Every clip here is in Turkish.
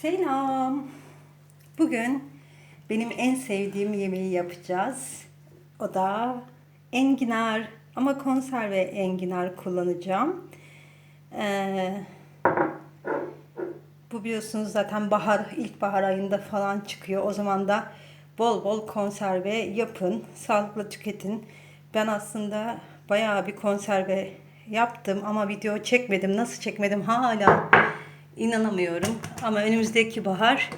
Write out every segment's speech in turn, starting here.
Selam. Bugün benim en sevdiğim yemeği yapacağız. O da enginar ama konserve enginar kullanacağım. Ee, bu biliyorsunuz zaten bahar, ilkbahar ayında falan çıkıyor. O zaman da bol bol konserve yapın, sağlıklı tüketin. Ben aslında bayağı bir konserve yaptım ama video çekmedim. Nasıl çekmedim hala inanamıyorum. Ama önümüzdeki bahar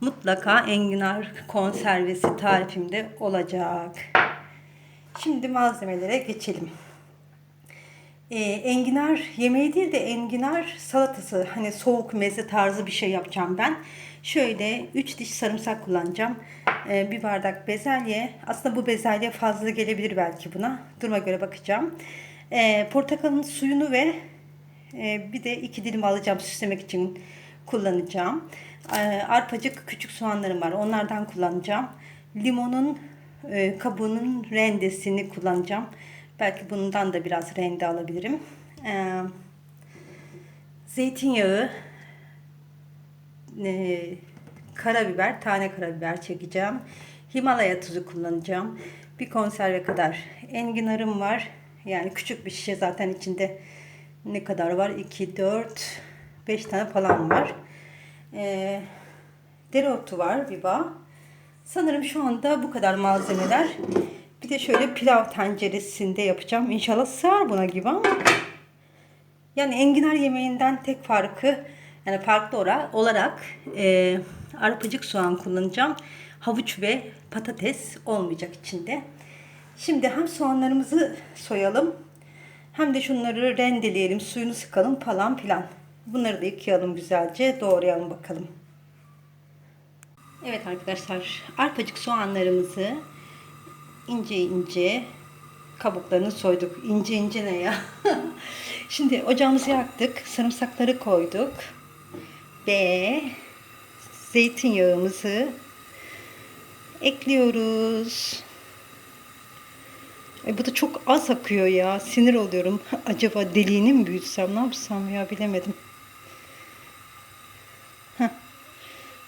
mutlaka enginar konservesi tarifimde olacak. Şimdi malzemelere geçelim. Ee, enginar yemeği değil de enginar salatası hani soğuk meze tarzı bir şey yapacağım ben. Şöyle 3 diş sarımsak kullanacağım. Ee, bir bardak bezelye. Aslında bu bezelye fazla gelebilir belki buna. Duruma göre bakacağım. Ee, portakalın suyunu ve e, bir de iki dilim alacağım süslemek için kullanacağım. Ee, arpacık küçük soğanlarım var. Onlardan kullanacağım. Limonun e, kabuğunun rendesini kullanacağım. Belki bundan da biraz rende alabilirim. Ee, zeytinyağı, e, karabiber, tane karabiber çekeceğim. Himalaya tuzu kullanacağım. Bir konserve kadar enginarım var. Yani küçük bir şişe zaten içinde ne kadar var? 2, 4, 5 tane falan var. Ee, dereotu var bir bağ. Sanırım şu anda bu kadar malzemeler. Bir de şöyle pilav tenceresinde yapacağım. İnşallah sığar buna gibi ama. Yani enginar yemeğinden tek farkı yani farklı olarak e, arpacık soğan kullanacağım. Havuç ve patates olmayacak içinde. Şimdi hem soğanlarımızı soyalım hem de şunları rendeleyelim, suyunu sıkalım falan filan. Bunları da yıkayalım güzelce, doğrayalım bakalım. Evet arkadaşlar, arpacık soğanlarımızı ince ince kabuklarını soyduk. İnce ince ne ya? Şimdi ocağımızı yaktık, sarımsakları koyduk ve zeytinyağımızı ekliyoruz. Ay bu da çok az akıyor ya. Sinir oluyorum. Acaba deliğini mi büyütsem ne yapsam ya bilemedim. Heh.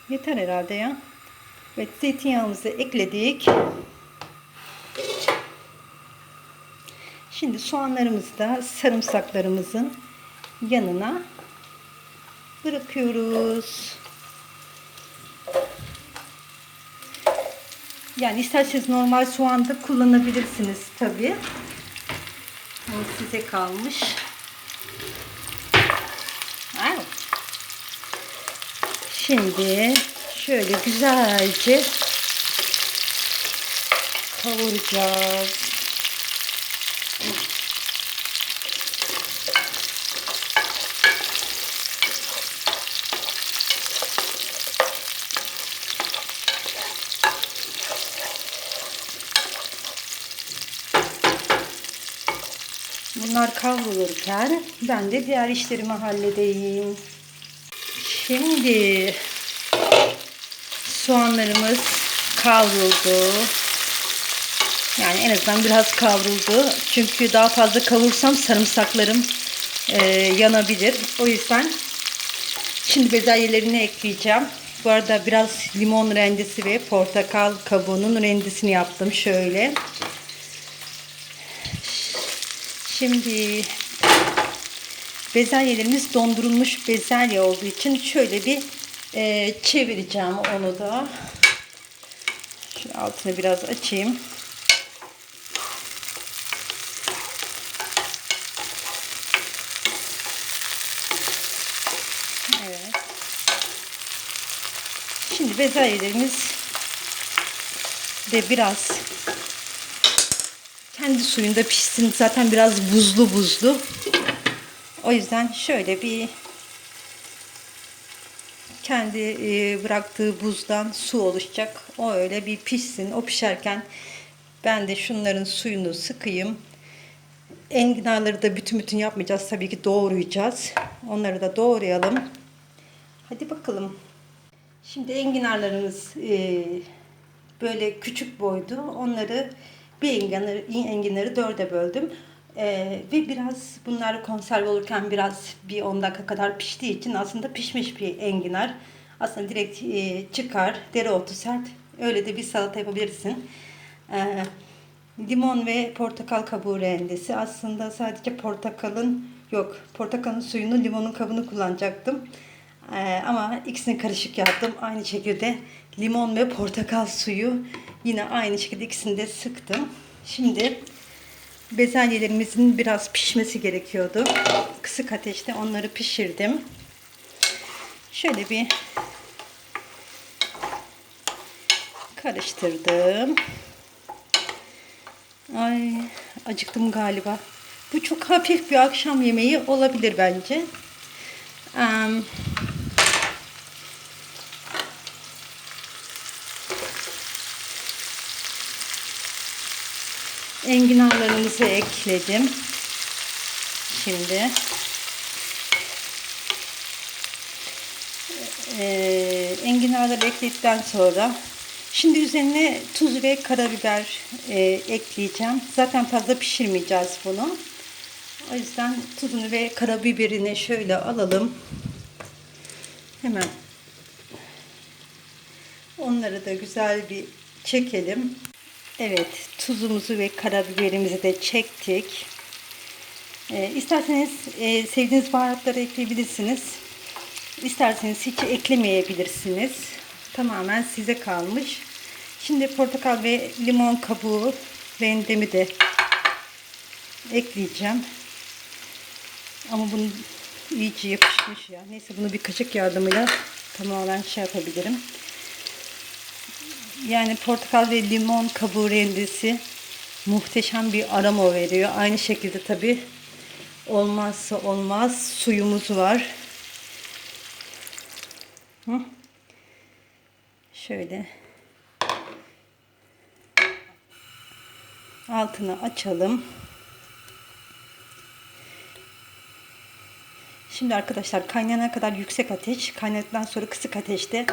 Yeter herhalde ya. Evet zeytinyağımızı ekledik. Şimdi soğanlarımızı da sarımsaklarımızın yanına bırakıyoruz. Yani isterseniz normal soğan da kullanabilirsiniz tabi. O size kalmış. Şimdi şöyle güzelce kavuracağız. Bunlar kavrulurken ben de diğer işlerimi halledeyim. Şimdi soğanlarımız kavruldu. Yani en azından biraz kavruldu. Çünkü daha fazla kavursam sarımsaklarım e, yanabilir. O yüzden şimdi bezelyelerini ekleyeceğim. Bu arada biraz limon rendesi ve portakal kabuğunun rendesini yaptım. Şöyle. Şimdi bezelyelerimiz dondurulmuş bezelye olduğu için şöyle bir e, çevireceğim onu da. Şu altını biraz açayım. Evet. Şimdi bezelyelerimiz de biraz kendi suyunda pişsin. Zaten biraz buzlu buzlu. O yüzden şöyle bir kendi e, bıraktığı buzdan su oluşacak. O öyle bir pişsin. O pişerken ben de şunların suyunu sıkayım. Enginarları da bütün bütün yapmayacağız. Tabii ki doğrayacağız. Onları da doğrayalım. Hadi bakalım. Şimdi enginarlarımız e, böyle küçük boydu. Onları bir enginarı, enginarı dörde böldüm. Ee, ve biraz bunlar konserve olurken biraz bir 10 dakika kadar piştiği için aslında pişmiş bir enginar. Aslında direkt e, çıkar, dereotu sert. Öyle de bir salata yapabilirsin. Ee, limon ve portakal kabuğu rendesi. Aslında sadece portakalın yok, portakalın suyunu, limonun kabını kullanacaktım. Ee, ama ikisini karışık yaptım. Aynı şekilde limon ve portakal suyu yine aynı şekilde ikisini de sıktım. Şimdi bezelyelerimizin biraz pişmesi gerekiyordu. Kısık ateşte onları pişirdim. Şöyle bir karıştırdım. Ay acıktım galiba. Bu çok hafif bir akşam yemeği olabilir bence. Em, enginarlarımızı ekledim. Şimdi Ee, enginarları ekledikten sonra şimdi üzerine tuz ve karabiber e, ekleyeceğim. Zaten fazla pişirmeyeceğiz bunu. O yüzden tuzunu ve karabiberini şöyle alalım. Hemen onları da güzel bir çekelim. Evet, tuzumuzu ve karabiberimizi de çektik. Ee, isterseniz e, sevdiğiniz baharatları ekleyebilirsiniz. İsterseniz hiç eklemeyebilirsiniz. Tamamen size kalmış. Şimdi portakal ve limon kabuğu rendemi de ekleyeceğim. Ama bunu iyice yapışmış ya. Neyse bunu bir kaşık yardımıyla tamamen şey yapabilirim. Yani portakal ve limon kabuğu rendesi muhteşem bir aroma veriyor. Aynı şekilde tabi olmazsa olmaz suyumuz var. Hı? Şöyle altını açalım. Şimdi arkadaşlar kaynayana kadar yüksek ateş, kaynadıktan sonra kısık ateşte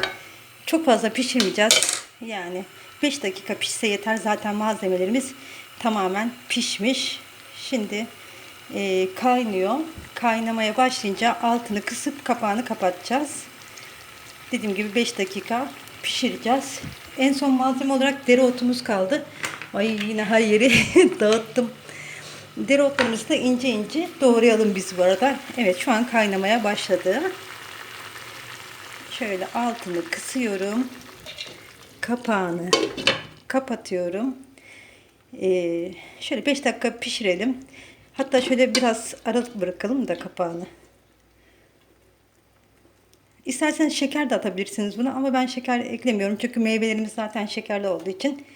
çok fazla pişirmeyeceğiz. Yani 5 dakika pişse yeter. Zaten malzemelerimiz tamamen pişmiş. Şimdi e, kaynıyor. Kaynamaya başlayınca altını kısıp kapağını kapatacağız. Dediğim gibi 5 dakika pişireceğiz. En son malzeme olarak dereotumuz kaldı. Ay yine her yeri dağıttım. Dereotlarımızı da ince ince doğrayalım biz bu arada. Evet şu an kaynamaya başladı. Şöyle altını kısıyorum. Kapağını kapatıyorum. Ee, şöyle 5 dakika pişirelim. Hatta şöyle biraz aralık bırakalım da kapağını. İsterseniz şeker de atabilirsiniz buna ama ben şeker eklemiyorum. Çünkü meyvelerimiz zaten şekerli olduğu için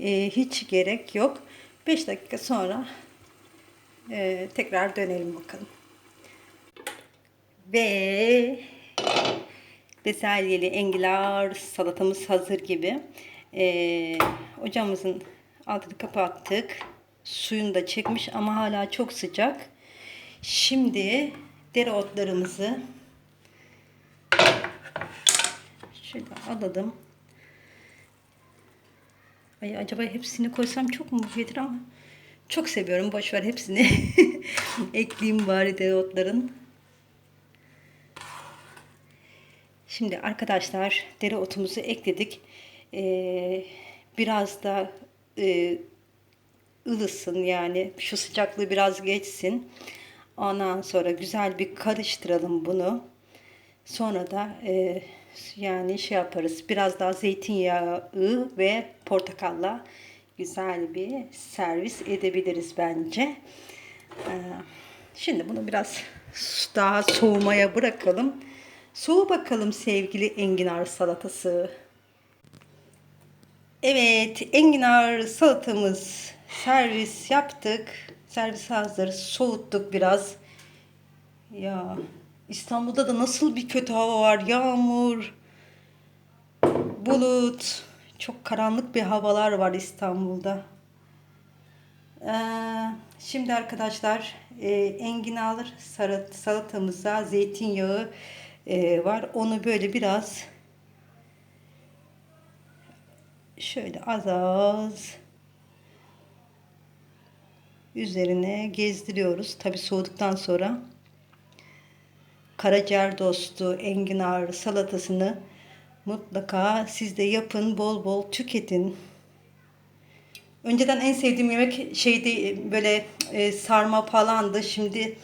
e, hiç gerek yok. 5 dakika sonra e, tekrar dönelim bakalım. Ve beselyeli enginar salatamız hazır gibi. E, ocağımızın altını kapattık. Suyunu da çekmiş ama hala çok sıcak. Şimdi dereotlarımızı şöyle alalım. Ay acaba hepsini koysam çok mu gelir ama çok seviyorum. Boş ver hepsini. Ekleyeyim bari dereotların. Şimdi arkadaşlar dereotumuzu ekledik. Ee, biraz da e, ılısın yani şu sıcaklığı biraz geçsin. Ondan sonra güzel bir karıştıralım bunu. Sonra da e, yani şey yaparız. Biraz daha zeytinyağı ve portakalla güzel bir servis edebiliriz bence. Ee, şimdi bunu biraz daha soğumaya bırakalım. Soğu bakalım sevgili enginar salatası. Evet, enginar salatamız servis yaptık. Servis hazır. Soğuttuk biraz. Ya İstanbul'da da nasıl bir kötü hava var. Yağmur, bulut, çok karanlık bir havalar var İstanbul'da. Ee, şimdi arkadaşlar e, enginar salat, salatamıza zeytinyağı e, var. Onu böyle biraz şöyle az az üzerine gezdiriyoruz. Tabi soğuduktan sonra karaciğer dostu enginar salatasını mutlaka siz de yapın, bol bol tüketin. Önceden en sevdiğim yemek şeydi böyle e, sarma falandı. Şimdi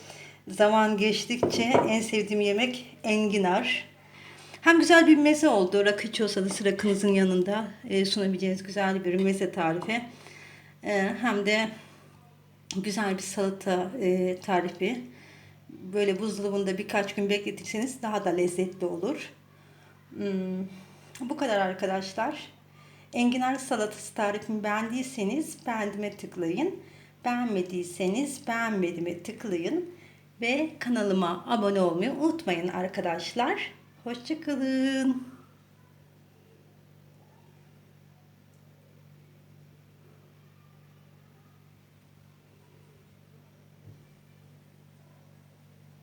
zaman geçtikçe en sevdiğim yemek enginar. Hem güzel bir meze oldu. Rakı içiyorsanız rakınızın yanında e, sunabileceğiniz güzel bir meze tarifi. E, hem de güzel bir salata e, tarifi. Böyle buzdolabında birkaç gün bekletirseniz daha da lezzetli olur. Hmm, bu kadar arkadaşlar. Enginar salatası tarifimi beğendiyseniz beğendime tıklayın. Beğenmediyseniz beğenmedime tıklayın. Ve kanalıma abone olmayı unutmayın arkadaşlar. Hoşçakalın.